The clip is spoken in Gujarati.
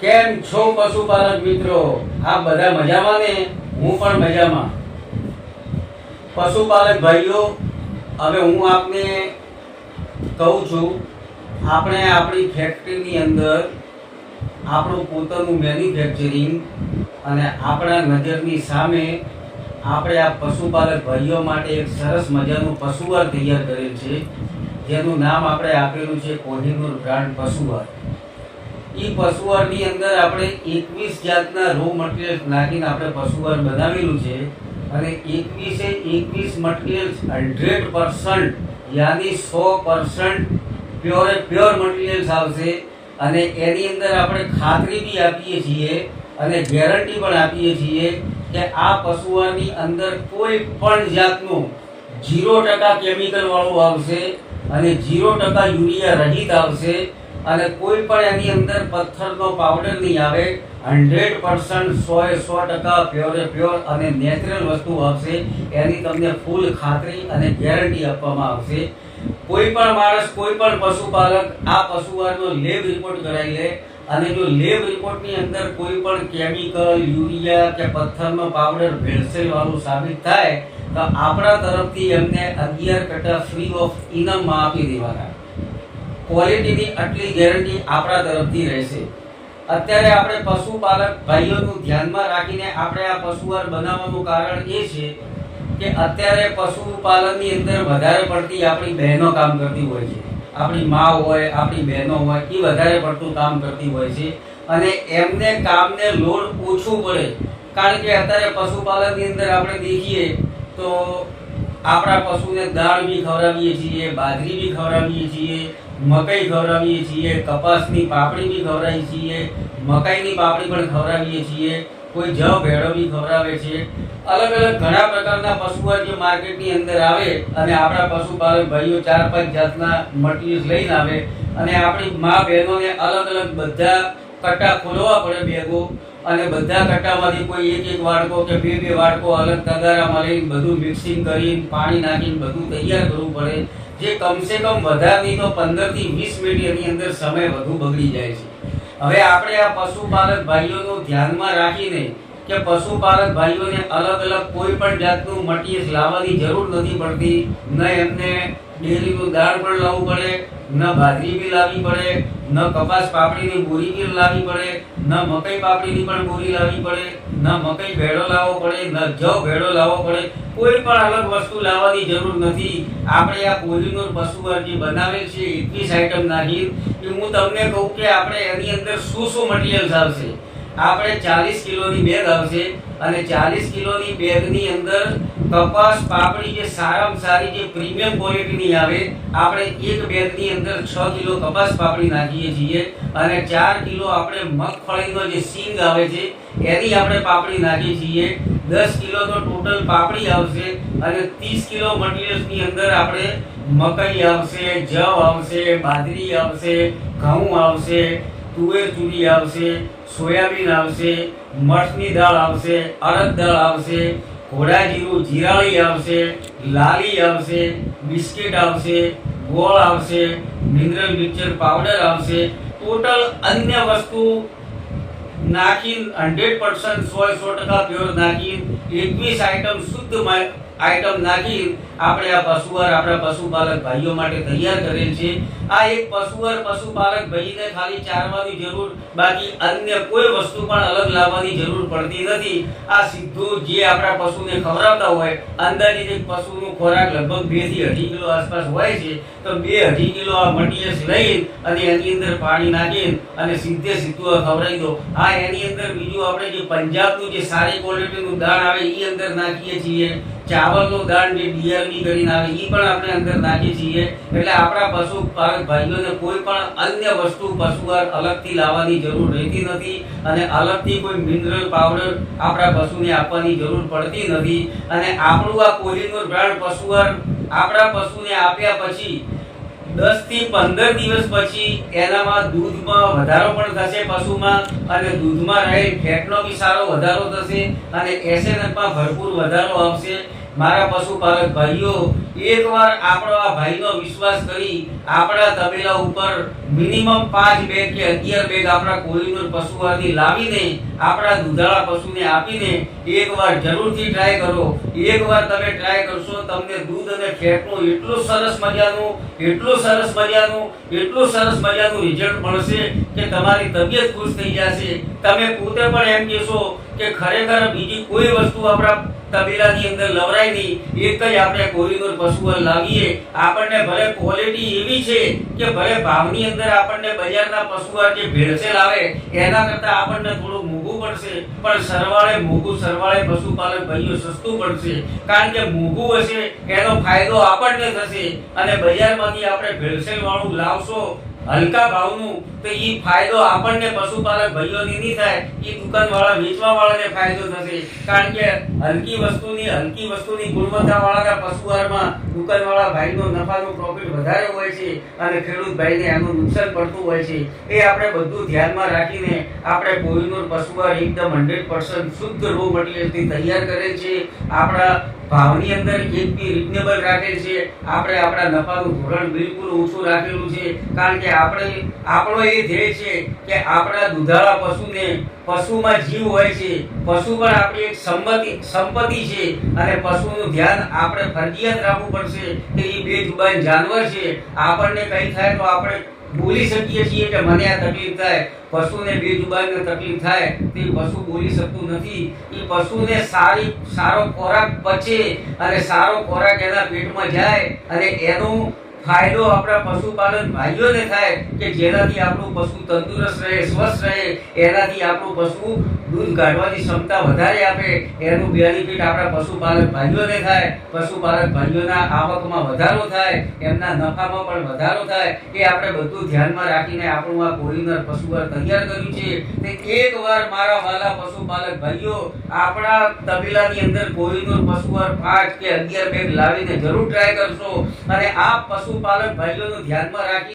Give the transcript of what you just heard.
કેમ છો પશુપાલક મિત્રો? આ બધા મજામાં ને? હું પણ મજામાં. પશુપાલક ભાઈઓ, હવે હું આપને કહું છું, આપણે આપણી ફેક્ટરીની અંદર આપણું પોતાનું મેન્યુફેક્ચરિંગ અને આપણા નજરની સામે આપણે આ પશુપાલક ભાઈઓ માટે એક સરસ મજાનું પશુવાર તૈયાર કરેલ છે, જેનું નામ આપણે આપેલું છે કોહિનૂર બ્રાન્ડ પશુઆર એ પશુઆરની અંદર આપણે એકવીસ જાતના રો મટીરિયલ્સ નાખીને આપણે પશુઆર બનાવેલું છે અને એકવીસે એકવીસ મટીરિયલ્સ હંડ્રેડ પર્સન્ટ યાની સો પર્સન્ટ પ્યોર પ્યોર મટીરિયલ્સ આવશે અને એની અંદર આપણે ખાતરી બી આપીએ છીએ અને ગેરંટી પણ આપીએ છીએ કે આ પશુઆરની અંદર કોઈ પણ જાતનું ઝીરો ટકા કેમિકલ વાળું આવશે અને ઝીરો ટકા યુરિયા રહિત આવશે અને કોઈ પણ એની અંદર પથ્થરનો પાવડર નહીં આવે. હંડ્રેડ પર્સન્ટ સો એ સો ટકા પ્યોર પ્યોર અને નેચરલ વસ્તુ આવશે એની તમને ફૂલ ખાતરી અને ગેરંટી આપવામાં આવશે. કોઈ પણ માણસ, કોઈ પણ પશુપાલક આ પશુઆરનો લેબ રિપોર્ટ કરાવી લે અને જો લેબ રિપોર્ટની અંદર કોઈ પણ કેમિકલ યુરિયા કે પથ્થરનો પાવડર ભેળસેલવાનું સાબિત થાય, તો આપણા તરફથી એમને અગિયાર ટકા ફ્રી ઓફ ઇનામમાં આપી દેવાના. ક્વોલિટીની આટલી ગેરંટી આપણા તરફથી રહેશે. અત્યારે આપણે પશુપાલક ભાઈઓનું ધ્યાનમાં રાખીને આપણે આ પશુઆર બનાવવાનું કારણ એ છે કે અત્યારે પશુપાલનની અંદર વધારે પડતી આપણી બહેનો કામ કરતી હોય છે. આપણી મા હોય, આપણી બહેનો હોય એ વધારે પડતું કામ કરતી હોય છે. અને એમને કામને લોડ ઓછું પડે. કારણ કે અત્યારે પશુપાલનની અંદર આપણે દેખીએ તો આપણા પશુને દાળ બી ખવડાવીએ છીએ, બાજરી બી ખવડાવીએ છીએ મકઈ ખવડાવીએ છીએ, કપાસની પાપડી બી ખવડાવીએ છીએ, મકાઈની પાપડી પણ ખવડાવીએ છીએ, કોઈ જ ભેળો બી ખવડાવે છે. અલગ અલગ ઘણા પ્રકારના પશુઓ જે માર્કેટની અંદર આવે અને આપણા પશુપાલક ભાઈઓ ચાર પાંચ જાતના મટીરિયલ્સ લઈને આવે અને આપણી મા બહેનોને અલગ અલગ બધા કટ્ટા ખોલવા પડે બેગો અને બધા કટ્ટામાંથી કોઈ એક એક વાડકો કે બે બે વાડકો અલગ તગારામાં લઈને બધું મિક્સિંગ કરીને પાણી નાખીને બધું તૈયાર કરવું પડે. જે કમસે કમ વધારની તો પંદરથી વીસ મિનિટ એની અંદર સમય વધુ બગડી જાય છે. હવે આપણે આ પશુપાલક ભાઈઓનું ધ્યાનમાં રાખીને કે પશુપાલક ભાઈઓને અલગ અલગ કોઈ પણ જાતનું મટીરિયલ લાવવાની જરૂર નથી પડતી, ન એમને ડેરીનું દાળ પણ લાવવું પડે, ન બાજરી બી લાવવી પડે, ન કપાસ પાપડીની બોરી બી લાવવી પડે, ન મકઈ પાપડીની પણ બોરી લાવવી પડે, ન મકઈ ભેળો લાવવો પડે, ન જવ ભેળો લાવવો પડે. કોઈ પણ અલગ વસ્તુ લાવવાની જરૂર નથી. આપણે આ કોહિનૂર પશુ જે બનાવેલ છે, એકવીસ આઈટમ નાખી હું તમને કહું કે આપણે એની અંદર શું શું મટીરિયલ્સ આવશે? આપણે ચાલીસ કિલોની બેગ આવશે અને ચાલીસ કિલોની બેગની અંદર કપાસ પાપડી જે સારામાં સારી જે પ્રીમિયમ ક્વોલિટીની આવે, આપણે એક બેગની અંદર છ કિલો કપાસ પાપડી નાખીએ છીએ અને ચાર કિલો આપણે મગફળીનો જે સિંગ આવે છે, એની આપણે પાપડી નાખીએ છીએ. દસ કિલો તો ટોટલ પાપડી આવશે અને ત્રીસ કિલો મટીરિયલ્સની અંદર આપણે મકઈ આવશે, જવ આવશે, બાજરી આવશે, ઘઉં આવશે, તુવેર ચૂરી આવશે સોયાબીન આવશે, મઠની દાળ આવશે અરદ દાળ આવશે, ઘોડા જીરું, જીરાળી આવશે, લાલી આવશે, બિસ્કિટ આવશે, ગોળ આવશે, મિનરલ મિક્સર પાવડર આવશે. ટોટલ અન્ય વસ્તુ નાખી હંડ્રેડ પર્સન્ટ સો સો ટકા પ્યોર નાખી એકવીસ આઈટમ શુદ્ધ આઈટમ નાખી આપણે આ પશુઆર આપણા પશુપાલક ભાઈઓ માટે તૈયાર કરેલ છે. આ એક પશુવર પશુપાલક ભાઈને ખાલી ચારવાની જરૂર, બાકી અન્ય કોઈ વસ્તુ પણ અલગ લાવવાની જરૂર પડતી નથી. આ સીધું જે આપણા પશુને ખવડાવતા હોય અંદાજિત એક પશુનો ખોરાક લગભગ બેથી અઢી કિલો આસપાસ હોય છે, તો બે અઢી કિલો આ મટીરિયલ્સ લઈ અને એની અંદર પાણી નાખી અને સીધે સીધું ખવડાવી દો. આ એની અંદર બીજું આપણે જે પંજાબનું જે સારી ક્વોલિટીનું દાણ આવે એ અંદર નાખીએ છીએ. ચાવલનું દાણ જે ડીઆરબી કરીને આવે એ પણ આપણે અંદર નાખીએ છીએ. એટલે આપણા પશુપાલક ભાઈઓને કોઈ પણ અન્ય વસ્તુ પશુઆર અલગથી લાવવાની જરૂર રહેતી નથી અને અલગથી કોઈ મિનરલ પાવડર આપણા પશુને આપવાની જરૂર પડતી નથી. અને આપણું આ કોહિનૂર બ્રાન્ડ પશુઆર આપણા પશુને આપ્યા પછી દસથી પંદર દિવસ પછી એનામાં દૂધમાં વધારો પણ થશે પશુમાં અને દૂધમાં રહેલ ફેટનો બી સારો વધારો થશે અને એસએનએફમાં ભરપૂર વધારો આવશે. મારા પશુપાલક ભાઈઓ, એકવાર આપણો આ ભાઈનો વિશ્વાસ કરી આપણા તબેલા ઉપર મિનિમમ પાંચ બેગ કે અગિયાર બેગ આપણા કોહિનૂર પશુવાથી લાવીને, આપણા દુધાળા પશુને આપીને એકવાર જરૂરથી ટ્રાય કરો. એકવાર તમે ટ્રાય કરશો, તમને દૂધ અને ફેટનું એટલું સરસ મજાનું, એટલું સરસ મજાનું, એટલું સરસ મજાનું રિઝલ્ટ મળશે કે તમારી તબિયત ખુશ થઈ જશે. તમે પોતે પણ એમ કહેશો કે ખરેખર બીજી કોઈ વસ્તુ આપણા તબેલાની અંદર લવરાઈ દી એક જ આપણે કોરિડોર પશુઓ લાવીએ. આપણને ભલે ક્વોલિટી એવી છે કે ભલે ભાવની અંદર આપણને બજારના પશુઆહાર જે ભેળસેલ આવે, એના કરતા આપણને થોડું મોંઘું પડશે. પણ સરવાળે મોંઘું સરવાળે પશુપાલક ભાઈઓ સસ્તું પડશે. કારણ કે મોંઘું હશે, એનો ફાયદો આપણને થશે. અને બજારમાંથી આપણે ભેળસેલ વાળું લાવશો હલકા ભાવનું તો એ ફાયદો આપણને પશુપાલક ભાઈઓને નહીં થાય એ દુકાનવાળા વેચવાવાળાને ફાયદો થશે. કારણ કે હલકી વસ્તુની હલકી વસ્તુની ગુણવત્તાવાળાના પશુહારમાં દુકાનવાળા ભાઈનો નફાનો પ્રોફિટ વધારે હોય છે અને ખેડૂત ભાઈને એનું નુકસાન પડતું હોય છે. એ આપણે બધું ધ્યાનમાં રાખીને આપણે કોઈનું પશુહાર એકદમ હંડ્રેડ પર્સન્ટ શુદ્ધ રો મટીરિયલથી તૈયાર કરે છે. આપણા ભાવની અંદર એક બી રિઝનેબલ રાખે છે. આપણે આપણા નફાનું ધોરણ બિલકુલ ઓછું રાખેલું છે. કારણ કે આપણે આપણો એ ધ્યેય છે કે આપણા દુધાળા પશુને પશુમાં જીવ હોય છે. પશુ પણ આપણી એક સંપત્તિ સંપત્તિ છે. અને પશુનું ધ્યાન આપણે ફરજિયાત રાખવું પડશે કે એ બે જુબાન જાનવર છે. આપણને કંઈ થાય તો આપણે બોલી શકીએ છીએ કે મને આ તકલીફ થાય. પશુને બે જુબાનને તકલીફ થાય, તે પશુ બોલી શકતું નથી. એ પશુને સારી, સારો ખોરાક પચે અને સારો ખોરાક એના પેટમાં જાય અને એનું ફાયદો આપણા પશુપાલન ભાઈઓને થાય કે જેનાથી આપણું પશુ તંદુરસ્ત રહે, સ્વસ્થ રહે, એનાથી આપણું પશુ દૂધ કાઢવાની ક્ષમતા વધારે આપે, એનું બેનિફિટ આપણા પશુપાલક ભાઈઓને થાય. પશુપાલક ભાઈઓના આવકમાં વધારો થાય, એમના નફામાં પણ વધારો થાય. એ આપણે બધું ધ્યાનમાં રાખીને આપણું આ કોરિનર પશુવાર તૈયાર કર્યું છે. તે એકવાર મારા વાલા પશુપાલક ભાઈઓ આપણા તબેલાની અંદર કોરિનર પશુવાર પાંચ કે અગિયાર બેગ લાવીને જરૂર ટ્રાય કરશો. અને આ પશુપાલક ભાઈઓનું ધ્યાનમાં રાખી